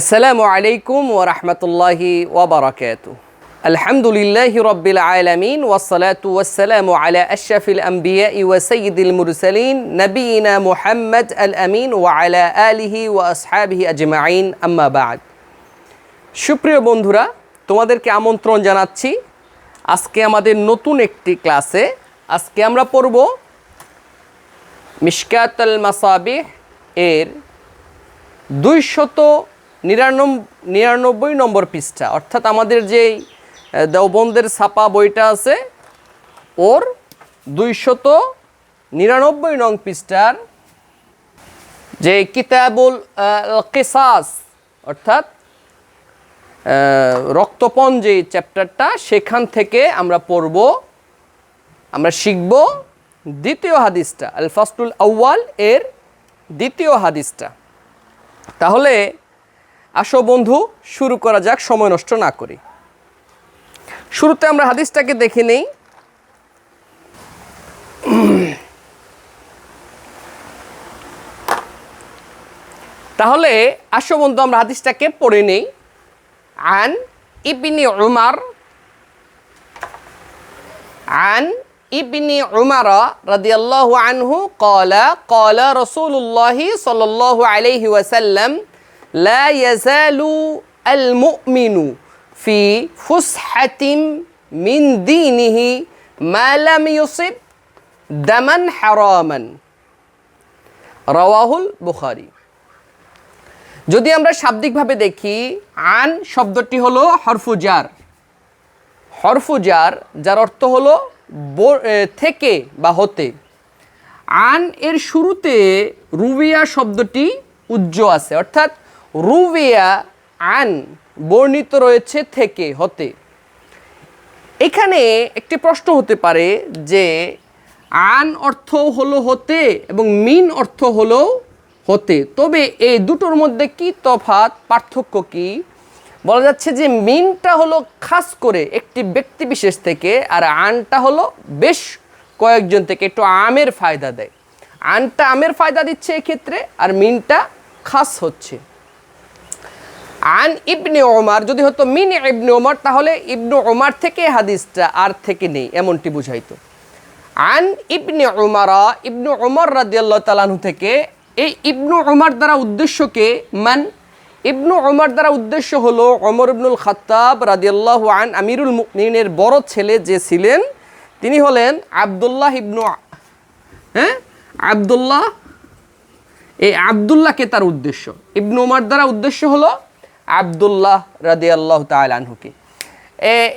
আসসালামু আলাইকুম ওরহমতুল্লাহি ওবরাকাত আলহামদুলিল্লাহ রবিল আলমিন ওসলাতু ওসালাম আলা আশরাফিল আম্বিয়া ওয়া সঈদুল মুরসালিন নবীনা মুহাম্মদ আল আমিন ওয়া আলা আলিহি ওয়া আসহাবিহি আজমাইন, আম্মা সুপ্রিয় বন্ধুরা, তোমাদেরকে আমন্ত্রণ জানাচ্ছি, আজকে আমাদের নতুন একটি ক্লাসে, আজকে আমরা পড়ব মিসকাত আল মাসাবিহ এর দুইশত নিরানব্বই নম্বর পৃষ্ঠা। অর্থাৎ আমাদের যেই দেওবন্দের ছাপা বইটা আছে, ওর দুইশত নিরানব্বই নং পৃষ্ঠার যে কিতাবুল কেসাস, অর্থাৎ রক্তপণ যে চ্যাপ্টারটা, সেখান থেকে আমরা পড়ব, আমরা শিখব দ্বিতীয় হাদিসটা আল ফাস্টুল আউয়াল এর দ্বিতীয় হাদিসটা। তাহলে আসো বন্ধু শুরু করা যাক সময় নষ্ট না করি শুরুতে আমরা হাদিসটাকে দেখে নেই তাহলে আসো বন্ধু আমরা হাদিসটাকে পড়ে নেই আন ইবনি উমার عن ابن عمر رضي الله عنه قال قال رسول الله صلى الله عليه وسلم لا يزال المؤمن في فسحة من دينه ما لم يصب دما حراما رواه البخاري যদি আমরা শাব্দিকভাবে দেখি আন শব্দটি হলো হরফুজার হরফুজার যার অর্থ হলো ব- এ, থেকে বা হতে আন এর শুরুতে রুবিয়া শব্দটি উজ্জ আছে অর্থাৎ রুবিয়া আন বর্ণিত রয়েছে থেকে, হতে। এখানে একটি প্রশ্ন হতে পারে যে আন অর্থ হলো হতে এবং মিন অর্থ হলো হতে। তবে এই দুটোর মধ্যে কি তফাৎ, পার্থক্য কি? বলা যাচ্ছে যে মিনটা হলো খাস করে একটি ব্যক্তি বিশেষ থেকে আর আনটা হলো বেশ কয়েকজন থেকে, একটু আমের ফায়দা দেয়। আনটা আমের ফায়দা দিচ্ছে এক্ষেত্রে আর মিনটা খাস হচ্ছে। আন ইবনে ওমার, যদি হতো মিন ইবনে ওমর, তাহলে ইবনু ওমার থেকে হাদিসটা আর থেকে নেই, এমনটি বুঝাইতো। আন ইবনে ওমারা, ইবনু ওমর রাদিয়াল্লাহ তালানহু থেকে এই ইবনু ওমার দ্বারা উদ্দেশ্যকে মান? ইবনু ওমর দ্বারা উদ্দেশ্য হলো ওমর ইবনুল খাত্তাব রাদিয়াল্লাহ আন আমিরুল মুমিনের বড় ছেলে যে ছিলেন, তিনি হলেন আবদুল্লাহ ইবনু হ্যাঁ? আবদুল্লাহ? এই আবদুল্লাহকে তার উদ্দেশ্য। ইবনু ওমার দ্বারা উদ্দেশ্য হলো আবদুল্লাহ রাদি আল্লাহ তালানহুকে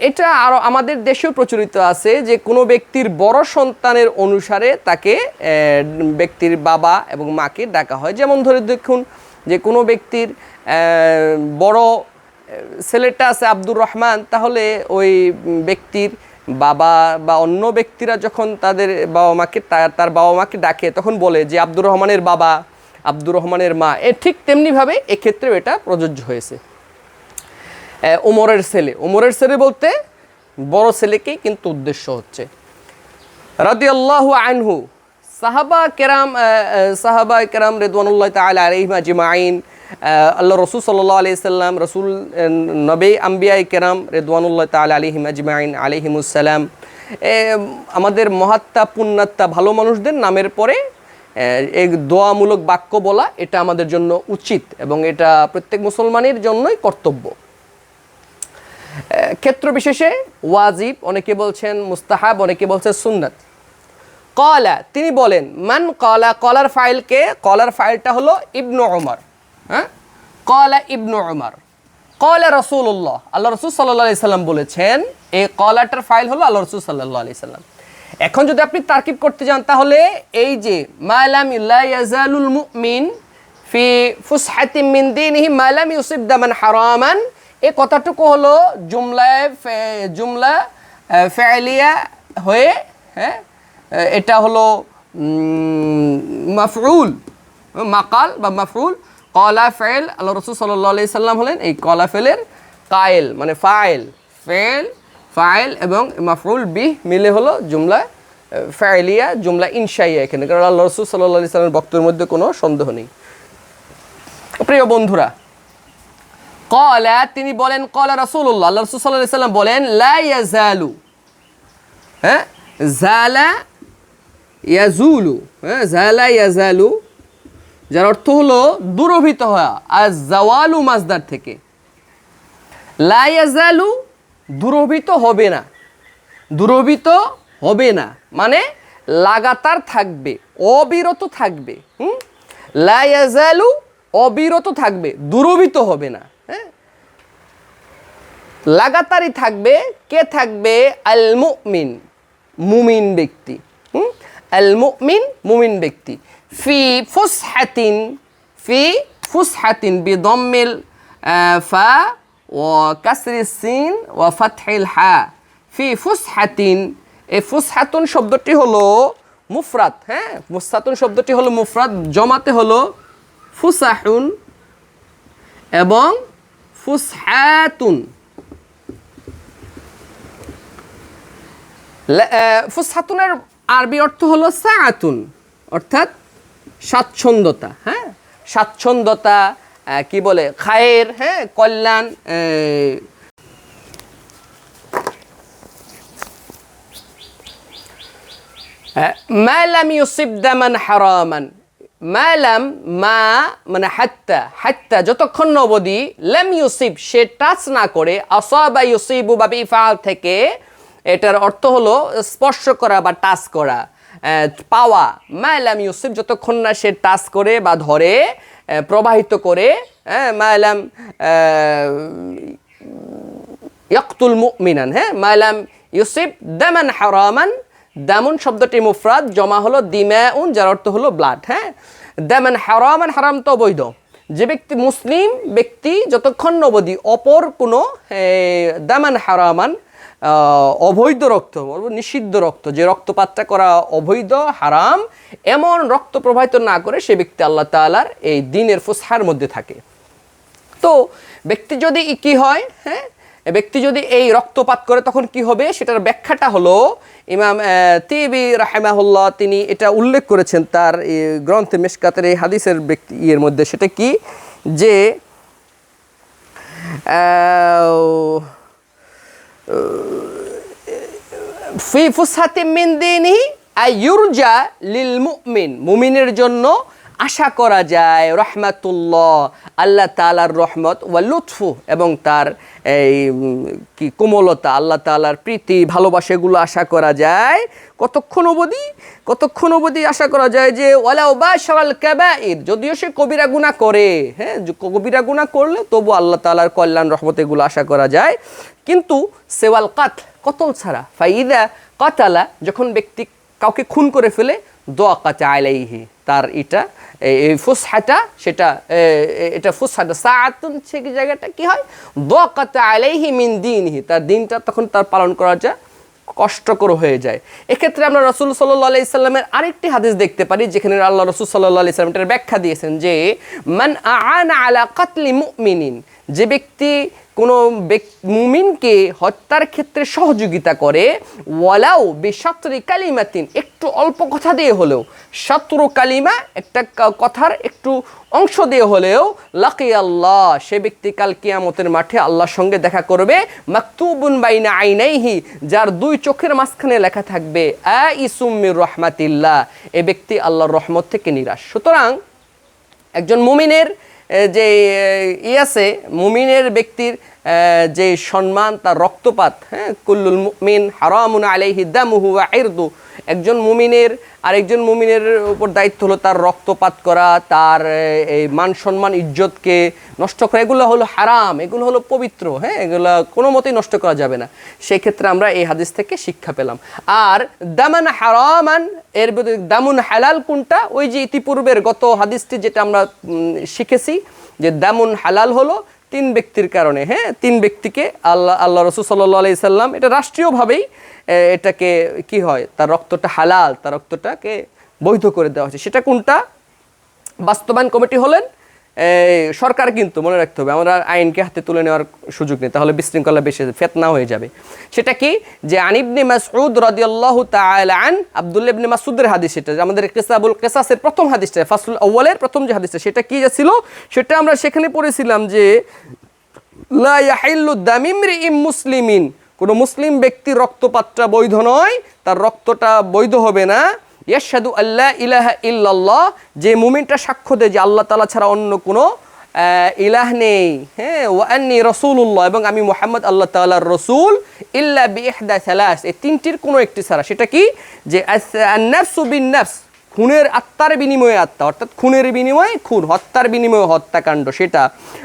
এটা আরও আমাদের দেশেও প্রচলিত আছে যে কোনো ব্যক্তির বড় সন্তানের অনুসারে তাকে ব্যক্তির বাবা এবং মাকে ডাকা হয়। যেমন ধরে দেখুন যে কোনো ব্যক্তির বড় ছেলেটা আছে আব্দুর রহমান, তাহলে ওই ব্যক্তির বাবা বা অন্য ব্যক্তিরা যখন তাদের বাবা মাকে তার তার বাবা মাকে ডাকে, তখন বলে যে আব্দুর রহমানের বাবা আব্দুর রহমানের মা। এ ঠিক তেমনিভাবে এক্ষেত্রেও এটা প্রযোজ্য হয়েছে। ওমরের ছেলে। ওমরের ছেলে বলতে বড় ছেলেকেই কিন্তু উদ্দেশ্য হচ্ছে। রাদিয়াল্লাহু আনহু সাহাবা কেরাম সাহাবা কেরাম রেদওয়ানুল্লাহ তাআলা আলাইহিম আজমাইন আহ, আল্লাহ রসুল সাল্লাল্লাহু আলাইহি সাল্লাম রসুল নবী আম্বিয়াই কেরাম রেদওয়ানুল্লাহ তাআলা আলাইহিম আজমাইন আলাইহিমুসসালাম এ, আমাদের মহাত্মা পুণ্যাত্মা ভালো মানুষদের নামের পরে এই দোয়ামূলক বাক্য বলা এটা আমাদের জন্য উচিত এবং এটা প্রত্যেক মুসলমানের জন্যই কর্তব্য। ক্ষেত্র বিশেষে ওয়াজিব, অনেকে বলছেন মুস্তাহাব, অনেকে বলছেন সুন্নাত। কলা তিনি বলেন, মান কলা কলার ফাইলকে কলার ফাইলটা হলো ইবনু ওমর হ্যাঁ? কলা ইবনু ওমর কলা রসুল্লাহ আল্লাহ রসুল সাল্লাহ সাল্লাম বলেছেন, এই কলাটার ফাইল হলো আল্লাহ রসুল সাল্লাহ আলি সাল্লাম। এখন যদি আপনি তারকিব করতে যান, তাহলে এই যে মালাম ইয়াজালুল মুমিন ফি ফুসহাতি মিন দিনিহি মালাম ইউসিব দামান হারামান এই কথাটুকু হলো জুমলায় জুমলা ফেলিয়া হয়ে হ্যাঁ এটা হলো মাফরুল মাকাল বা মাফরুল কলা ফেল, আল্লাহ রসুল সাল্লাহ সাল্লাম হলেন এই কলা ফেলের কায়েল মানে ফাইল ফেল ফাইল এবং মাফরুল বিহ মিলে হলো জুমলা ফেলিয়া জুমলা ইনশাইয়া এখানে, কারণ আল্লাহ রসুল সাল্লাহ আলি সাল্লামের বক্তব্যের মধ্যে কোনো সন্দেহ নেই। প্রিয় বন্ধুরা কলা তিনি বলেন কলা রাসূলুল্লাহ, আল্লাহ রাসূল সাল্লাল্লাহু আলাইহি সাল্লাম বলেন, লা ইয়াজালু হ্যাঁ জালা ইয়াজুলু হ্যাঁ জালা ইয়াজালু যার অর্থ হলো দুরভিত হওয়া আর জাওয়ালু মাজদার থেকে। লা ইয়াজালু দূরভীত হবে না। দুরভিত হবে না। মানে লাগাতার থাকবে, অবিরত থাকবে, হুম? লা ইয়াজালু অবিরত থাকবে, দুরভিত হবে না হ্যাঁ? লাগাতারই থাকবে, কে থাকবে? আল মুমিন মুমিন ব্যক্তি, হুম? আল মুমিন মুমিন ব্যক্তি। ফি ফুসহাতিন ফি ফুসহাতিন, বিদম্মিল ফা ও কাসরি সিন ও ফাতহিল হা ফি ফুসহাতিন এই ফুসহাতুন শব্দটি হলো মুফরাত হ্যাঁ? ফুসহাতুন শব্দটি হলো মুফরাত জমাতে হলো ফুসাহুন এবং ফুসহাতুন। ফুসহাতুনের আরবি অর্থ হলো সাআতুন, অর্থাৎ স্বাচ্ছন্দ্যতা হ্যাঁ? স্বাচ্ছন্দ্যতা কি বলে? খায়ের হ্যাঁ কল্যাণ আহ, মালাম ইউসিব দামান হারামান। মালাম মা মানে হাত্তা হাত্তা যতক্ষণ না অবধি লেম ইউসিব সে টাচ না করে অসবা ইউসিবু বা ইফাল থেকে এটার অর্থ হলো স্পর্শ করা বা টাচ করা পাওয়া। মালাম ইউসিব যতক্ষণ না সে টাচ করে বা ধরে প্রবাহিত করে হ্যাঁ মালাম ইয়াকতুল মুমিনান হ্যাঁ মায়ালাম ইউসিফ দামান হারামান, দামুন শব্দটি মুফরাদ, জমা হলো দিমাউন, যার অর্থ হলো ব্লাড হ্যাঁ দামান হারামান, হারাম তো অবৈধ। যে ব্যক্তি মুসলিম ব্যক্তি যতক্ষণ নবদি অপর কোনো দামান হারামান অবৈধ রক্ত, নিষিদ্ধ রক্ত, যে রক্তপাতটা করা অবৈধ, হারাম, এমন রক্ত প্রবাহিত না করে সে ব্যক্তি আল্লাহ তালার এই দিনের ফুসহার মধ্যে থাকে। তো ব্যক্তি যদি কি হয় হ্যাঁ ব্যক্তি যদি এই রক্তপাত করে, তখন কি হবে? সেটার ব্যাখ্যাটা হলো, ইমাম তিবি রাহেমাহুল্লাহ তিনি এটা উল্লেখ করেছেন তার গ্রন্থে মেশকাতের এই হাদিসের ব্যক্তি, ইয়ের মধ্যে সেটা কি? যে ফি ফুসহাতি মিন দিনিহি আইয়ুরজা লিল মুমিন। মুমিনের জন্য আশা করা যায়, রহমাতুল্লাহ, আল্লাহ তালার রহমত ওয়া লুৎফু এবং তার এই কি কোমলতা, আল্লাহ তাআলার প্রীতি, ভালোবাসা এগুলো আশা করা যায়। কতক্ষণ অবধি? কতক্ষণ অবধি আশা করা যায় যে ওয়ালা ওয়ালাউ বাশারাল কাবাইর যদিও সে কবিরা গুনাহ করে হ্যাঁ কবিরা গুনাহ করলে তবু আল্লাহ তালার কল্যাণ, রহমত এগুলো আশা করা যায়। কিন্তু সেওয়াল কাত কতল ছাড়া, ফাইদা কাতালা, যখন ব্যক্তি কাউকে খুন করে ফেলে দোয়া কাতা আলাইহি, তার এটা এই- ফুসহাটা, সেটা এটা ফুসহাটা সাআতুন, সে জায়গাটা, কি হয়? দোয়া কাতা আলাইহি মিন দিনহি, তার দিনটা তখন তার পালন করা যায় কষ্টকর হয়ে যায়। এক্ষেত্রে আমরা রসুল সাল্লাহ আলি সাল্লামের আরেকটি হাদিস দেখতে পারি, যেখানে আল্লাহ রসুল সাল্লাহ আলি এটার ব্যাখ্যা দিয়েছেন যে, মান আলা কাতলি মুমিনিন যে ব্যক্তি কোনো মুমিনকে হত্যার ক্ষেত্রে সহযোগিতা করে ওয়ালাও বেশাত্রি কালিমাতিন, একটু অল্প কথা দিয়ে হলেও শত্রু কালিমা একটা কথার একটু অংশ দিয়ে হলেও, লাকি আল্লাহ, সে ব্যক্তি কাল কিয়ামতের মাঠে আল্লাহর সঙ্গে দেখা করবে, মাকতুবুন বাইনা আইনাইহি, যার দুই চোখের মাঝখানে লেখা থাকবে আ ইসুমির রহমাতিল্লাহ, এ ব্যক্তি আল্লাহর রহমত থেকে নিরাশ। সুতরাং, একজন মুমিনের যে ই আছে, মুমিনের ব্যক্তির যে সম্মান, তার রক্তপাত হ্যাঁ কুল্লুল মুমিন হারামুন আলাইহি দামুহু ওয়া ইরদু একজন মুমিনের, আরেকজন মুমিনের উপর দায়িত্ব হলো তার রক্তপাত করা, তার এই মান সম্মান, ইজ্জতকে নষ্ট করা। এগুলো হলো হারাম, এগুলো হলো পবিত্র হ্যাঁ? এগুলো কোনো মতেই নষ্ট করা যাবে না। সেই ক্ষেত্রে আমরা এই হাদিস থেকে শিক্ষা পেলাম। আর দামান হারামান, এর দামুন হালাল কোনটা? ওই যে ইতিপূর্বের গত হাদিসটি যেটা আমরা শিখেছি, যে দামুন হালাল হলো তিন ব্যক্তির কারণে হ্যাঁ? তিন ব্যক্তিকে আল্লাহ আল্লাহ রসুল সাল্লাহ আলি সাল্লাম, এটা রাষ্ট্রীয়ভাবেই এটাকে কি হয়? তার রক্তটা হালাল, তার রক্তটাকে বৈধ করে দেওয়া হয়েছে। সেটা কোনটা? বাস্তবায়ন কমিটি হলেন সরকার কিন্তু মনে রাখতে হবে, আমরা আইনকে হাতে তুলে নেওয়ার সুযোগ নেই, তাহলে বিশৃঙ্খলা বেশি ফেতনা হয়ে যাবে। সেটা কি? যে আনিবনি মাসউদ রাদিয়াল্লাহু তাআলা আন, আব্দুল্লাহ ইবনে হাদিস সেটা আমাদের কিসাবুল কিসাসের প্রথম হাদিসটা, ফাসুল আউয়ালের প্রথম যে হাদিসটা, সেটা কি যে ছিল? সেটা আমরা সেখানে পড়েছিলাম যে ইম মুসলিমিন, কোনো মুসলিম ব্যক্তির রক্তপাতটা বৈধ নয়, তার রক্তটা বৈধ হবে না ইয়াশহাদু আল্লাহ ইলাহা ইল্লাল্লাহ, যে মুমিনটা সাক্ষ্য দেয় যে আল্লাহ তালা ছাড়া অন্য কোনো ইলাহ নেই। হ্যাঁ ওয়ান্নি রসুল্লাহ এবং আমি মোহাম্মদ আল্লাহ তাআলার রসুল, ইল্লা বি ইহদা সালাস। এই তিনটির কোনো একটি ছাড়া। সেটা কি? যে আন্নাফসু বিন নাফস, খুনের আত্মার বিনিময়ে আত্মা, অর্থাৎ খুনের বিনিময়ে খুন, হত্যার বিনিময়ে হত্যাকাণ্ড সেটা।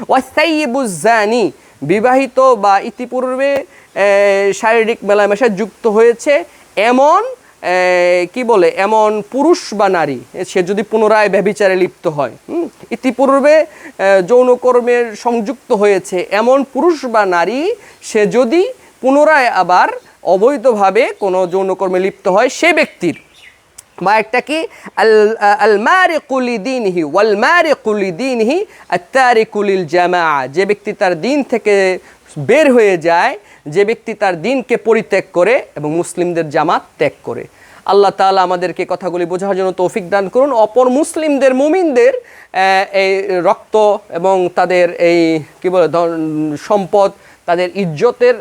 ওয়াসাইবুজানি বিবাহিত বা ইতিপূর্বে শারীরিক মেলামেশা যুক্ত হয়েছে, এমন কি বলে, এমন পুরুষ বা নারী, সে যদি পুনরায় ব্যভিচারে লিপ্ত হয় ইতিপূর্বে যৌনকর্মের সংযুক্ত হয়েছে এমন পুরুষ বা নারী, সে যদি পুনরায় আবার অবৈধভাবে কোনো যৌনকর্মে লিপ্ত হয়, সে ব্যক্তির, বা একটা কি, আল আল মারিকুলি দিনহি ওয়াল মারিকুলি দিনহি আত্তারিকুলিল জামা যে ব্যক্তি তার দিন থেকে বের হয়ে যায় যে ব্যক্তি তার দিনকে পরিত্যাগ করে এবং মুসলিমদের জামাত ত্যাগ করে। আল্লাহ তালা আমাদেরকে কথাগুলি বোঝার জন্য তৌফিক দান করুন। অপর মুসলিমদের, মুমিনদের এই রক্ত এবং তাদের এই, কী বলে সম্পদ, তাদের ইজ্জতের